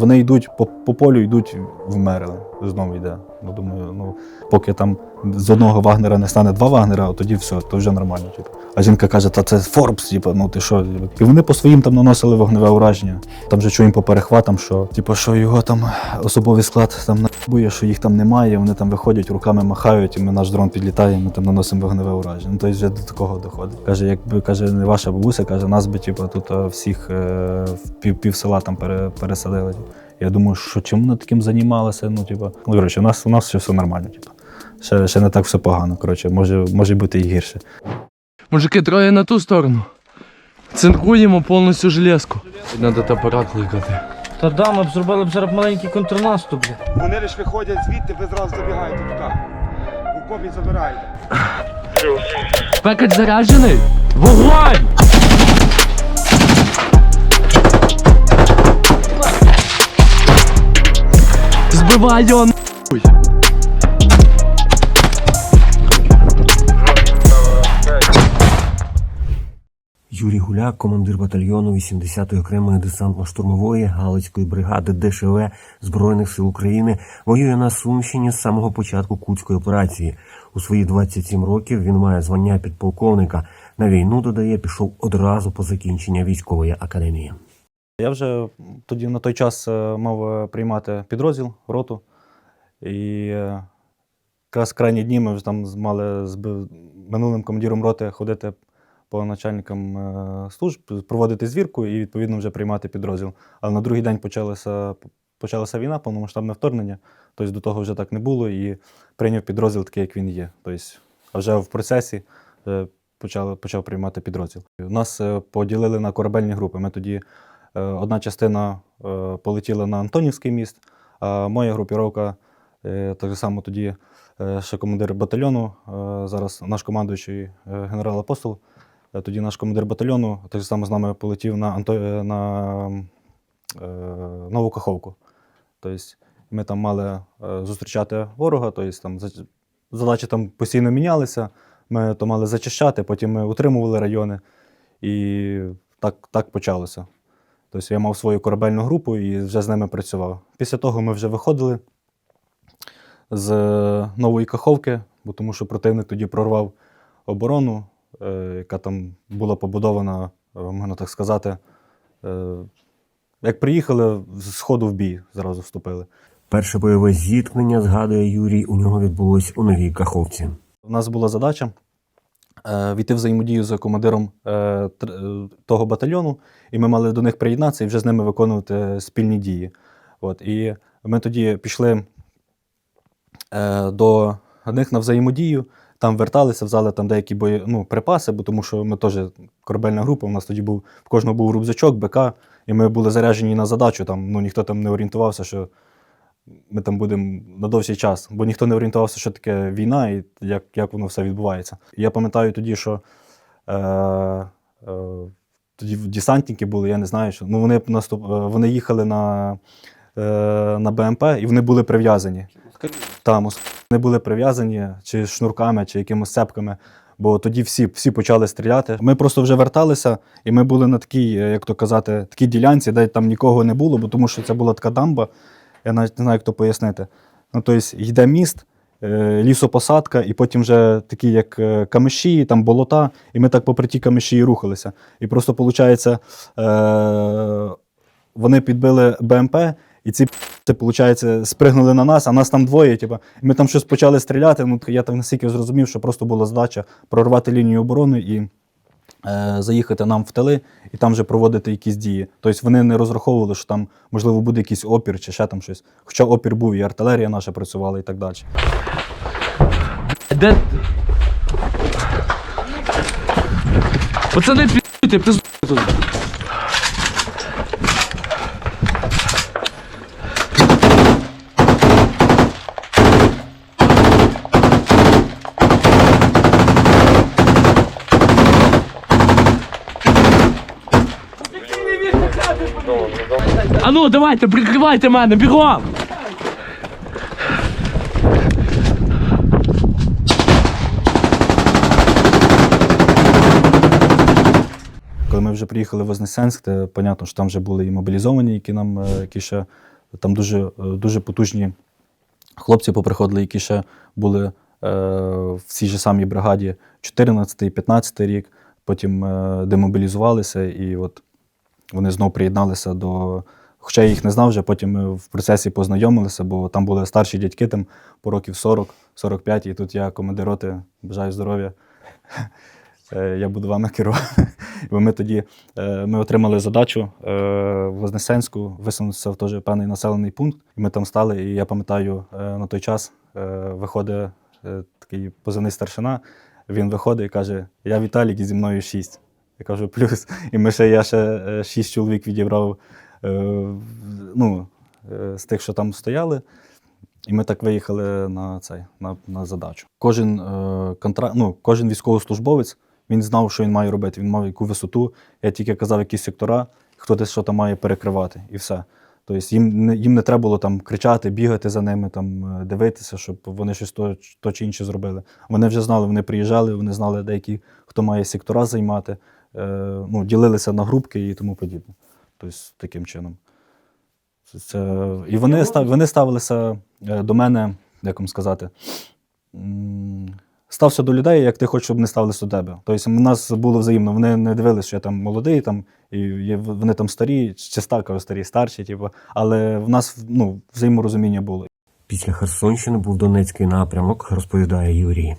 Вони йдуть по, по полю, йдуть вмерли. Знову йде. Ну, думаю, ну, поки там з одного Вагнера не стане два Вагнера, тоді все, то вже нормально. Типу. А жінка каже, та це Форбс, типу, ну ти що? І вони по своїм там наносили вогневе ураження. Там же чуємо по перехватам, що типу, що його там особовий склад там набує, що їх там немає, вони там виходять, руками махають, і ми наш дрон підлітає, ми там наносимо вогневе ураження. Ну, тобто вже до такого доходить. Каже, якби каже, не ваша бабуся, каже, нас би типу, тут е, всіх е, пів, пів села там пере, пересадили. Я думаю, що чому вони таким займалися? Ну, типу, ну, коротше, у нас у нас ще все нормально, типу. Ще, ще не так все погано. Коротше, може, може бути і гірше. Мужики, троє на ту сторону. Цинкуємо повністю железку. Надо апарат кликати. Та да, ми б зробили б зараз маленький контрнаступ. Вони лише виходять звідти, ви зразу забігаєте туди. У копі забираєте. Пекач заряджений? Вогонь! Збивай його! Юрій Гуляк, командир батальйону 80-ї окремої десантно-штурмової Галицької бригади ДШВ Збройних сил України, воює на Сумщині з самого початку Кутської операції. У свої 27 років він має звання підполковника. На війну додає, пішов одразу по закінчення військової академії. Я вже тоді на той час е, мав е, приймати підрозділ, роту. І е, якраз крайні дні ми вже там мали з минулим командиром роти ходити по начальникам служб, проводити звірку і відповідно вже приймати підрозділ. Але на другий день почалася, почалася війна, повномасштабне вторгнення. Тобто до того вже так не було і прийняв підрозділ такий, як він є. Тобто, а вже в процесі почали, почав приймати підрозділ. Нас поділили на корабельні групи. Ми тоді Одна частина е, полетіла на Антонівський міст, а моя групіровка, е, так само тоді е, ще командир батальйону, е, зараз наш командуючий е, генерал Апостол, е, тоді наш командир батальйону так само з нами полетів на, Анто... е, на е, Нову Каховку. Тобто ми там мали е, зустрічати ворога, тобто там задачі там постійно мінялися. Ми то мали зачищати, потім ми утримували райони. І так, так почалося. Тобто я мав свою корабельну групу і вже з ними працював. Після того ми вже виходили з е, нової каховки, бо тому що противник тоді прорвав оборону, е, яка там була побудована, е, можна так сказати. Як приїхали, з сходу в бій зразу вступили. Перше бойове зіткнення, згадує Юрій, у нього відбулось у новій Каховці. У нас була задача війти в взаємодію з командиром е, е, того батальйону, і ми мали до них приєднатися і вже з ними виконувати спільні дії. От, і ми тоді пішли е, до них на взаємодію, там верталися, взяли там деякі бої, ну, припаси, бо тому що ми теж корабельна група, у нас тоді був в кожного був рюкзачок, БК, і ми були заряджені на задачу. Там, ну, ніхто там не орієнтувався, що ми там будемо на довший час, бо ніхто не орієнтувався, що таке війна і як, як воно все відбувається. Я пам'ятаю тоді, що е, е, тоді десантники були, я не знаю, що ну, вони, наступ, е, вони їхали на, е, на БМП і вони були прив'язані. Там вони були прив'язані чи шнурками, чи якимось цепками. Бо тоді всі, всі почали стріляти. Ми просто вже верталися, і ми були на такій, е, як то казати, такій ділянці, де там нікого не було, бо тому що це була така дамба. Я навіть не знаю, як то пояснити. Ну, тобто йде міст, е, лісопосадка, і потім вже такі, як е, камиші, там болота, і ми так попри ті камиші і рухалися. І просто, виходить, е, вони підбили БМП, і ці виходить, спригнули на нас, а нас там двоє. Типу, ми там щось почали стріляти. Ну, я так настільки зрозумів, що просто була задача прорвати лінію оборони і заїхати нам в тили і там вже проводити якісь дії. Тобто вони не розраховували, що там, можливо, буде якийсь опір чи ще там щось. Хоча опір був, і артилерія наша працювала і так далі. Де? Пацани, пі***йте, пиздуйте тут. Ну, давайте, прикривайте мене, бігом! Коли ми вже приїхали в Вознесенськ, то понятно, що там вже були і мобілізовані, які нам е, які ще Там дуже, е, дуже потужні хлопці поприходили, які ще були е, в цій же самій бригаді 14-15 рік, потім е, демобілізувалися, і от вони знову приєдналися до. Хоча я їх не знав вже, потім ми в процесі познайомилися, бо там були старші дядьки, там по років 40-45, і тут я командир роти, бажаю здоров'я. Е, Я буду вами керувати. Ми тоді е, ми отримали задачу е, в Вознесенську висунутися в теж певний населений пункт. І ми там стали, і я пам'ятаю, на той час виходить такий позивний старшина. Він виходить і каже: Я Віталік і зі мною шість. Я кажу, плюс. І ми ще я ще шість чоловік відібрав ну, е, з тих, що там стояли. І ми так виїхали на цей на, на задачу. Кожен е, контра... ну, кожен військовослужбовець він знав, що він має робити. Він мав яку висоту. Я тільки казав, які сектора, хто десь що там має перекривати, і все. Тобто їм не, їм не треба було там кричати, бігати за ними, там, е, дивитися, щоб вони щось то, то чи інше зробили. Вони вже знали, вони приїжджали, вони знали деякі, хто має сектора займати, е, ну, ділилися на групки і тому подібне. Тобто таким чином. Це, це, і вони, став, вони ставилися е, до мене, як вам сказати, стався до людей, як ти хочеш, щоб не ставилися до тебе. Тобто у нас було взаємно. Вони не дивилися, що я там молодий, там, і вони там старі, чи ста, кажу, старі, старші, типу, але в нас ну, взаєморозуміння було. Після Херсонщини був Донецький напрямок, розповідає Юрій.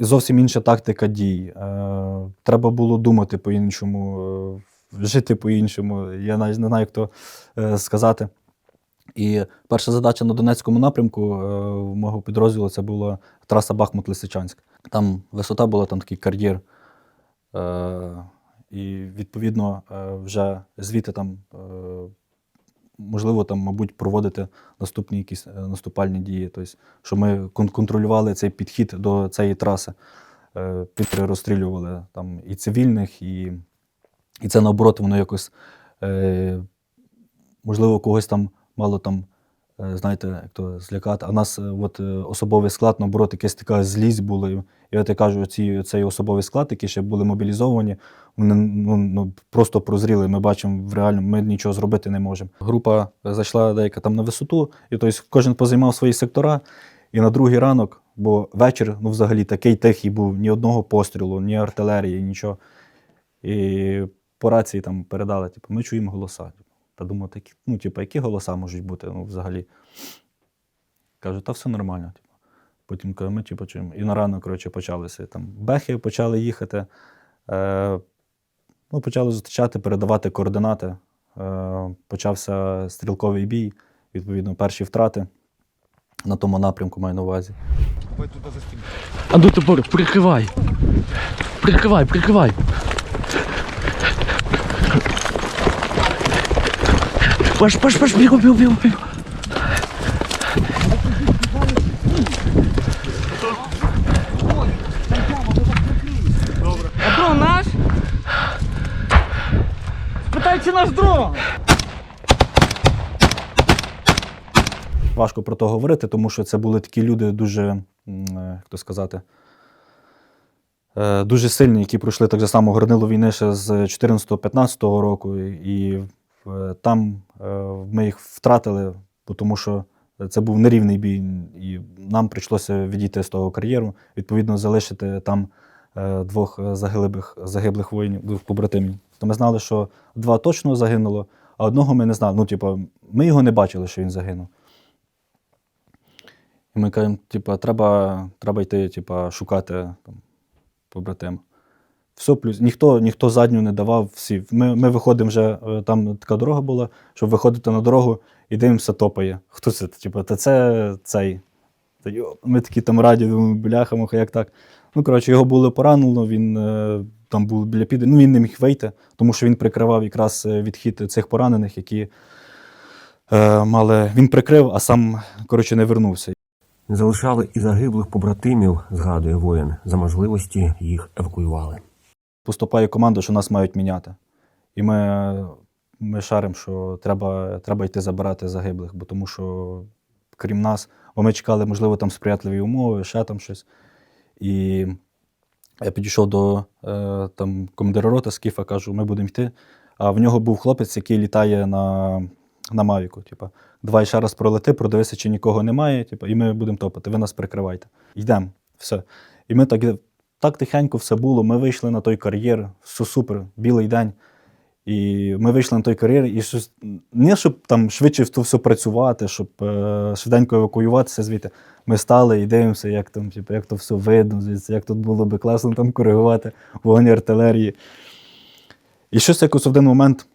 Зовсім інша тактика дій. Е, треба було думати по-іншому, е, жити по-іншому. Я навіть не знаю, як то е, сказати. І перша задача на Донецькому напрямку е, мого підрозділу це була траса Бахмут-Лисичанськ. Там висота була, там такий кар'єр. Е, і відповідно вже звідти там, можливо, там, мабуть, проводити наступні якісь наступальні дії. Тобто, щоб ми контролювали цей підхід до цієї траси, підрозстрілювали там і цивільних, і, і це наоборот, воно якось, е, можливо, когось там мало там, е, знаєте, як то злякати. А в нас е, от, е, особовий склад, наоборот, якась така злість була. І- от я кажу, ці, цей особовий склад, які ще були мобілізовані, вони ну, ну, просто прозріли. Ми бачимо в реальному, ми нічого зробити не можемо. Група зайшла деяка там на висоту, і тобто кожен позаймав свої сектора. І на другий ранок, бо вечір, ну взагалі такий тихий був, ні одного пострілу, ні артилерії, нічого. І по рації там передали, типу, ми чуємо голоса. Та думаю, такі, ну, типу, які голоса можуть бути ну, взагалі? Кажу, та все нормально. Типу. Потім кажу, ми типу, чуємо. І на ранок, коротше, почалися. Там бехи почали їхати. Е, ну, почали зустрічати, передавати координати. Е, почався стрілковий бій, відповідно, перші втрати на тому напрямку маю на увазі. Ви тут за стінку. А ну тепер прикривай. Прикривай, прикривай. Паш, паш, паш, бігом, бігом, бігом, бігом. А дрон наш? Спитай, чи наш дрон? Важко про то говорити, тому що це були такі люди дуже, е, як то сказати, е, дуже сильні, які пройшли так же само горнило війни ще з 14-15 року. І там е, ми їх втратили, тому що це був нерівний бій, і нам прийшлося відійти з того кар'єру, відповідно, залишити там е, двох е, загиблих, загиблих воїнів, двох побратимів. То ми знали, що два точно загинуло, а одного ми не знали. Ну, типу, ми його не бачили, що він загинув. І ми кажемо, типу, треба, треба йти, типу, шукати там, побратима. Все плюс. Ніхто, ніхто задню не давав. Всі. Ми, ми виходимо вже, е, там така дорога була, щоб виходити на дорогу і дивимося, топає. Хто це? Типу, та це цей. Та йо, Ми такі там раді, думаємо, бляха, муха, як так. Ну, коротше, його було поранено, він е, там був біля піде. Ну, він не міг вийти, тому що він прикривав якраз е, відхід цих поранених, які е, мали. Він прикрив, а сам, коротше, не вернувся. Залишали і загиблих побратимів, згадує воїн, за можливості їх евакуювали. Поступає команда, що нас мають міняти. І ми, ми шаримо, що треба, треба йти забирати загиблих, бо тому що, крім нас, бо ми чекали, можливо, там сприятливі умови, ще там щось. І я підійшов до е, там, командира роти Скіфа, кажу, ми будемо йти. А в нього був хлопець, який літає на на Мавіку. Типу, давай ще раз пролети, продивися, чи нікого немає, типу, і ми будемо топити, ви нас прикривайте. Йдемо, все. І ми так, так тихенько все було. Ми вийшли на той кар'єр, все супер, білий день. І ми вийшли на той кар'єр, і щось не щоб там швидше в то все працювати, щоб е, швиденько евакуюватися звідти. Ми стали і дивимося, як там, типу, як то все видно, звідси, як тут було би класно там коригувати вогонь артилерії. І щось якось в один момент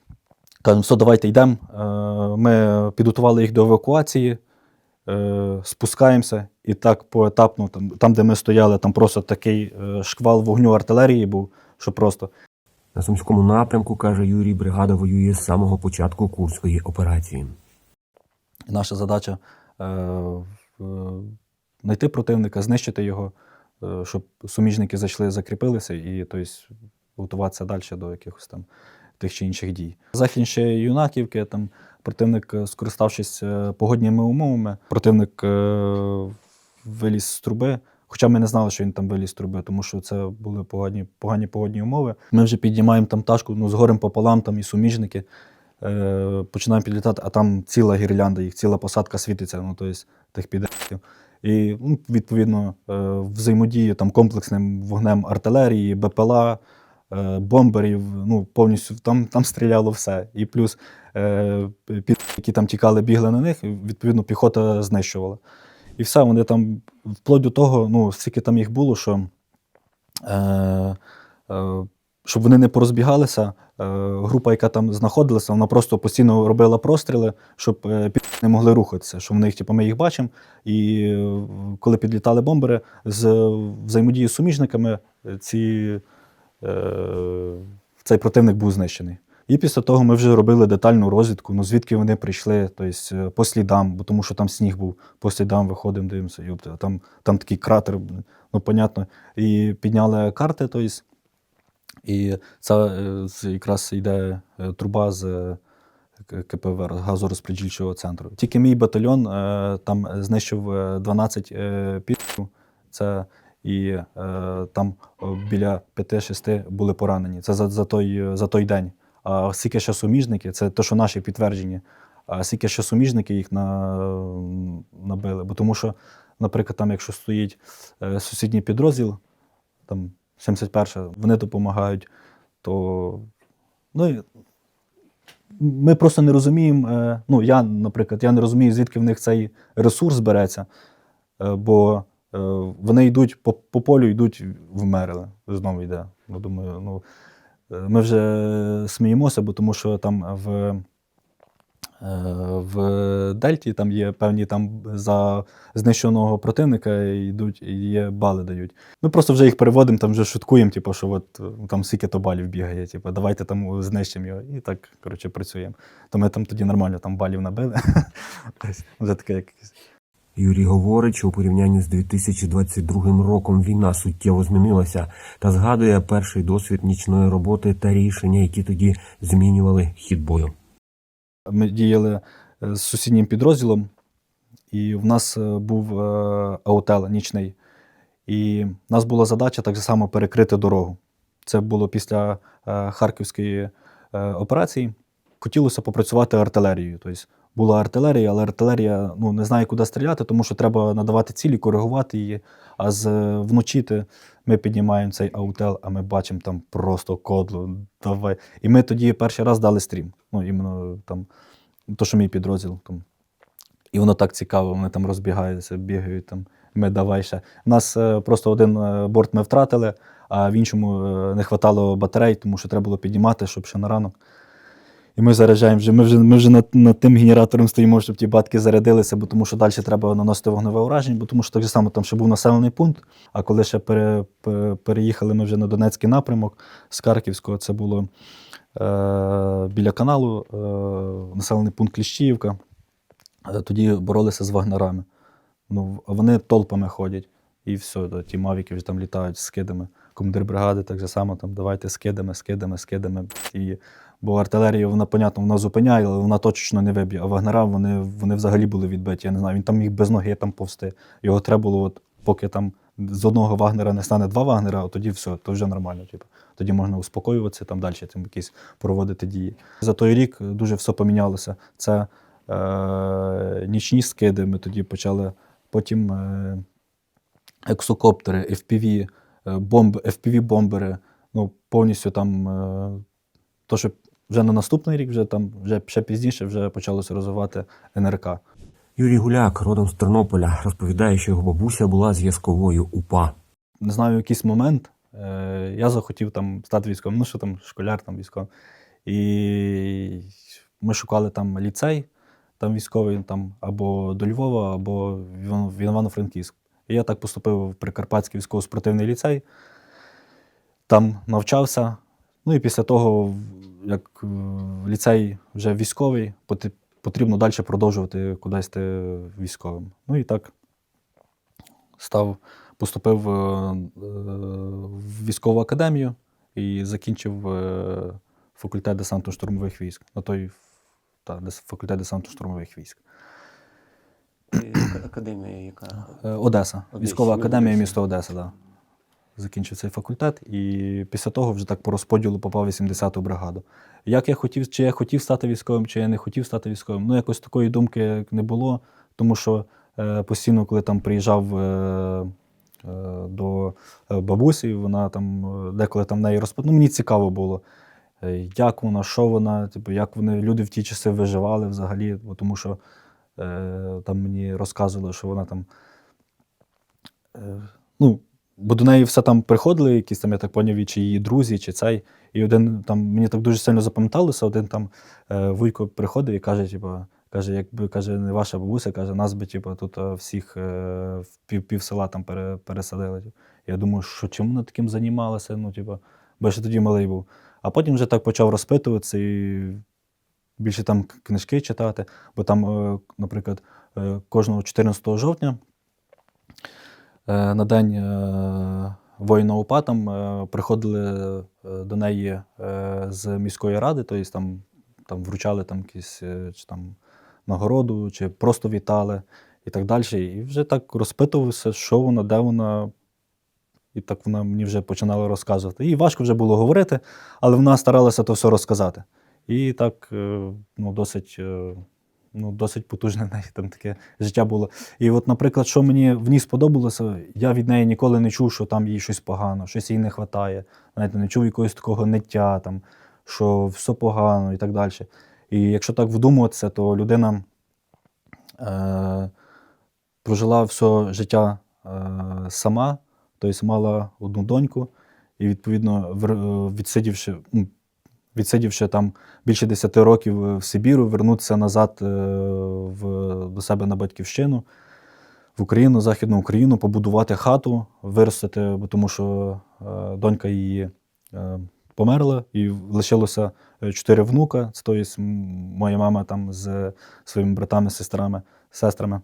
кажемо, все, давайте йдемо. Е, Ми підготували їх до евакуації, спускаємося, і так поетапно, там, там, де ми стояли, там просто такий е, шквал вогню артилерії був, що просто. На сумському напрямку, каже Юрій, бригада воює з самого початку курської операції. Наша задача е, знайти противника, знищити його, е, щоб суміжники зайшли, закріпилися і тобто, готуватися далі до якихось там тих чи інших дій. Західніше юнаківки, там противник, е, скориставшись е, погодніми умовами, противник е, виліз з труби. Хоча ми не знали, що він там виліз з труби, тому що це були погані, погані погодні умови. Ми вже піднімаємо там ташку, ну, з горем пополам, там і суміжники. Е, починаємо підлітати, а там ціла гірлянда, їх ціла посадка світиться, ну, тобто тих підерів. І ну, відповідно е, взаємодію там комплексним вогнем артилерії, БПЛА, бомберів, ну, повністю там, там стріляло все. І плюс е, які там тікали, бігли на них, відповідно, піхота знищувала. І все, вони там, вплоть до того, ну, скільки там їх було, що е, е, щоб вони не порозбігалися, е, група, яка там знаходилася, вона просто постійно робила простріли, щоб е, не могли рухатися. Що в них, типу, ми їх бачимо, і е, коли підлітали бомбери, з взаємодією з суміжниками е, ці, е, цей противник був знищений. І після того ми вже робили детальну розвідку, ну звідки вони прийшли, тобто е, по слідам, бо тому що там сніг був, по слідам виходимо, дивимося, йопта, а там, там такий кратер, ну понятно. І підняли карти, тобто, і це е, якраз йде е, труба з е, КПВ газорозподільчого центру. Тільки мій батальйон е, там знищив е, 12 е, підків. Це і е, там е, біля 5-6 були поранені. Це за, за, той, за той день. А скільки ще суміжники, це те, що наші підтверджені. А скільки ще суміжники їх на, набили. Бо тому що, наприклад, там, якщо стоїть е, сусідній підрозділ, там 71 вони допомагають, то ну, ми просто не розуміємо. е, Ну, я, наприклад, я не розумію, звідки в них цей ресурс береться, е, бо е, вони йдуть по, по полю, йдуть в Мериле. Знову йде. Ну, думаю, ну, е, ми вже сміємося, бо тому що там в, е, в Дельті там є певні там за знищеного противника йдуть і є бали дають. Ми просто вже їх переводимо, там вже шуткуємо, типу, що от е, там скільки то балів бігає, типу, давайте там знищимо його. І так, коротше, працюємо. То ми там тоді нормально там балів набили. Вже таке якесь. Юрій говорить, що у порівнянні з 2022 роком війна суттєво змінилася та згадує перший досвід нічної роботи та рішення, які тоді змінювали хід бою. Ми діяли е, з сусіднім підрозділом, і в нас е, був е, аутел нічний. І в нас була задача так само перекрити дорогу. Це було після Харківської операції. Хотілося попрацювати артилерією. Тобто була артилерія, але артилерія ну, не знає, куди стріляти, тому що треба надавати цілі, коригувати її. А з вночі ми піднімаємо цей аутел, а ми бачимо там просто кодлу. Давай. І ми тоді перший раз дали стрім. Ну, іменно там, то, що мій підрозділ. Там. І воно так цікаво, вони там розбігаються, бігають там. Ми давай ще. У нас е, просто один е, борт ми втратили, а в іншому е, не вистачало батарей, тому що треба було піднімати, щоб ще на ранок. Ми заряджаємо вже. Ми вже, ми вже над, над тим генератором стоїмо, щоб ті батки зарядилися, бо тому що далі треба наносити вогневе ураження, бо тому що так само там ще був населений пункт. А коли ще пере, пе- переїхали ми вже на Донецький напрямок з Харківського, це було е, біля каналу, е, населений пункт Кліщіївка. Е, Тоді боролися з вагнерами. Ну, вони толпами ходять. І все, да, ті мавіки вже там літають з скидами. Командир бригади так же само там давайте скидами, скидами, скидами. І, бо артилерія, вона, понятно, вона зупиняє, але вона точно не виб'є. А вагнера вони, вони взагалі були відбиті. Я не знаю, він там міг без ноги там повсти. Його треба було, от, поки там з одного Вагнера не стане два Вагнера, тоді все, то вже нормально. Типу. Тоді можна успокоюватися, там далі там якісь проводити дії. За той рік дуже все помінялося. Це е, нічні скиди. Ми тоді почали, потім е, ексокоптери, FPV, е, бомб, FPV-бомбери. Ну, повністю там. Е, то, що вже на наступний рік, вже там вже ще пізніше вже почалося розвивати НРК. Юрій Гуляк, родом з Тернополя, розповідає, що його бабуся була зв'язковою УПА. не знаю, в якийсь момент е, я захотів там стати військовим, ну що там, школяр там військовим. І ми шукали там ліцей, там військовий, там або до Львова, або в Івано- в Івано-Франківськ. І я так поступив в Прикарпатський військово-спортивний ліцей, там навчався. Ну і після того, як е, ліцей вже військовий, потрібно далі продовжувати кудись військовим. Ну і так став, поступив е, в військову академію і закінчив е, факультет десантно-штурмових військ. На той та, факультет десантно-штурмових військ. Академія, яка Одеса. Одесі, Військова академія міста Одеса, да. Закінчив цей факультет, і після того вже так по розподілу попав 80-ту бригаду. Як я хотів, чи я хотів стати військовим, чи я не хотів стати військовим, ну якось такої думки не було, тому що е, постійно, коли там приїжджав е, е, до е, бабусі, вона там е, деколи там в неї розповідала. Ну, мені цікаво було, як вона, що вона, типу, як вони люди в ті часи виживали взагалі, бо тому що е, там мені розказували, що вона там. Е, ну, бо до неї все там приходили, якісь там, я так поняв, чи її друзі, чи цей. І один там мені так дуже сильно запам'яталося, один там е, вуйко приходив і каже, типу, каже, якби каже, не ваша бабуся, каже, нас би типу, тут е, всіх е, пів, пів села там пере, пересадили. Я думаю, що чим вона таким займалася? Ну, типу, бо я ще тоді малий був. А потім вже так почав розпитуватися і більше там книжки читати, бо там, е, наприклад, е, кожного 14 жовтня на день е, воїна там е, приходили е, до неї е, з міської ради, тобто там, там вручали там якісь е, чи там нагороду, чи просто вітали і так далі. І вже так розпитувався, що вона, де вона. І так вона мені вже починала розказувати. І важко вже було говорити, але вона старалася то все розказати. І так е, ну, досить, е, ну, досить потужне неї там таке життя було. І от, наприклад, що мені в ній сподобалося, я від неї ніколи не чув, що там їй щось погано, щось їй не вистачає. Знаєте, не чув якогось такого ниття, там, що все погано і так далі. І якщо так вдумуватися, то людина е, прожила все життя е, сама, тобто мала одну доньку, і відповідно, е, відсидівши, ну, відсидівши там більше 10 років е, в Сибіру, вернутися назад е, в, до себе на батьківщину, в Україну, Західну Україну, побудувати хату, виростити, тому що е, донька її померла, і лишилося чотири внука. Це тобто моя мама там з своїми братами, сестрами, сестрами.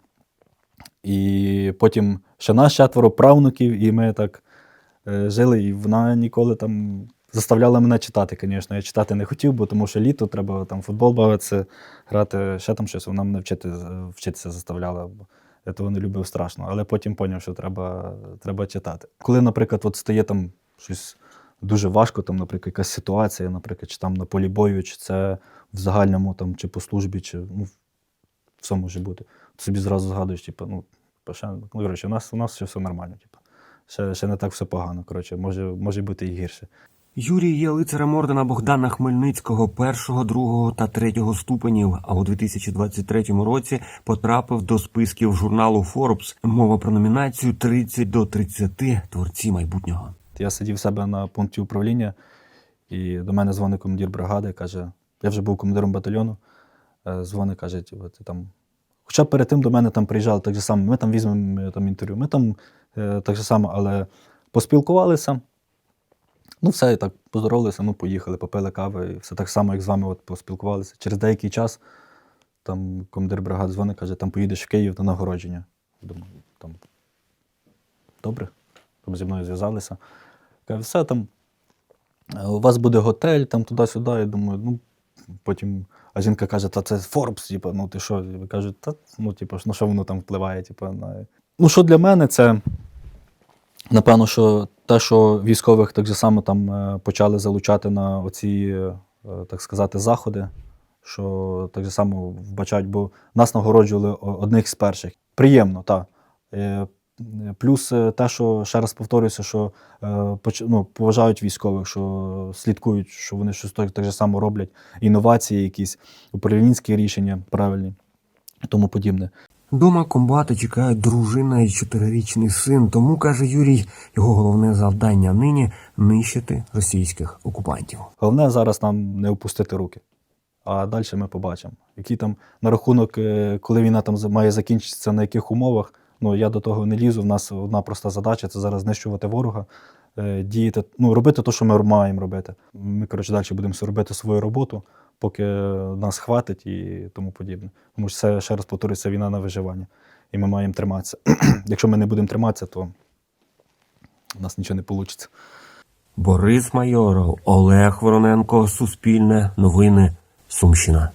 І потім ще нас четверо правнуків, і ми так жили, і вона ніколи там заставляла мене читати, звісно. Я читати не хотів, бо тому що літо треба там футбол бавитися, грати, ще там щось. Вона мене вчити, вчитися заставляла. Бо я того не любив страшно. Але потім зрозумів, що треба, треба читати. Коли, наприклад, от стає там щось дуже важко, там, наприклад, якась ситуація, наприклад, чи там на полі бою, чи це в загальному, там, чи по службі, чи ну, все може бути. Ти собі зразу згадуєш, типу, ну, типу, ще, ну, коротше, у нас, у нас ще все нормально. Типу. Ще, ще не так все погано. Коротше, може, може бути і гірше. Юрій є лицарем ордена Богдана Хмельницького першого, другого та третього ступенів. А у 2023 році потрапив до списків журналу Forbes. Мова про номінацію 30 до 30 творці майбутнього. Я сидів себе на пункті управління, і до мене дзвонить командир бригади, каже, я вже був командиром батальйону, е, дзвонить, каже, типу, ти там. Хоча перед тим до мене там приїжджали так же само, ми там візьмемо е, там, інтерв'ю, ми там е, так же само, але поспілкувалися. Ну, все, так поздоровалися, ну, поїхали, попили кави, і все так само, як з вами от, поспілкувалися. Через деякий час там командир бригади дзвонить, каже, там поїдеш в Київ на нагородження. Думаю, там добре. Там зі мною зв'язалися. Каже, все там, е, у вас буде готель, там туди-сюди. Я думаю, ну, потім. А жінка каже, та це Forbes, типу, ну ти що? Я кажу, та ну, типу, ну що воно там впливає, типу, на. Ну, що для мене, це Напевно, що те, що військових так же само там е, почали залучати на оці, е, так сказати, заходи, що так же само вбачають, бо нас нагороджували одних з перших. Приємно, так. Е, Плюс те, що ще раз повторюся, що ну, поважають військових, що слідкують, що вони щось так, же само роблять, інновації, якісь управлінські рішення правильні тому подібне. Дома комбата чекають дружина і чотирирічний син. Тому каже Юрій, його головне завдання нині нищити російських окупантів. Головне зараз нам не опустити руки. А далі ми побачимо. Які там на рахунок, е, коли війна там має закінчитися, на яких умовах. Ну я до того не лізу. В нас одна проста задача це зараз знищувати ворога, е, діяти, ну робити те, що ми маємо робити. Ми коротше далі будемо робити свою роботу, поки нас хватить і тому подібне. Тому що це ще раз повторюється війна на виживання. І ми маємо триматися. Якщо ми не будемо триматися, то у нас нічого не вийде. Борис Майоров, Олег Вороненко, Суспільне, Новини, Сумщина.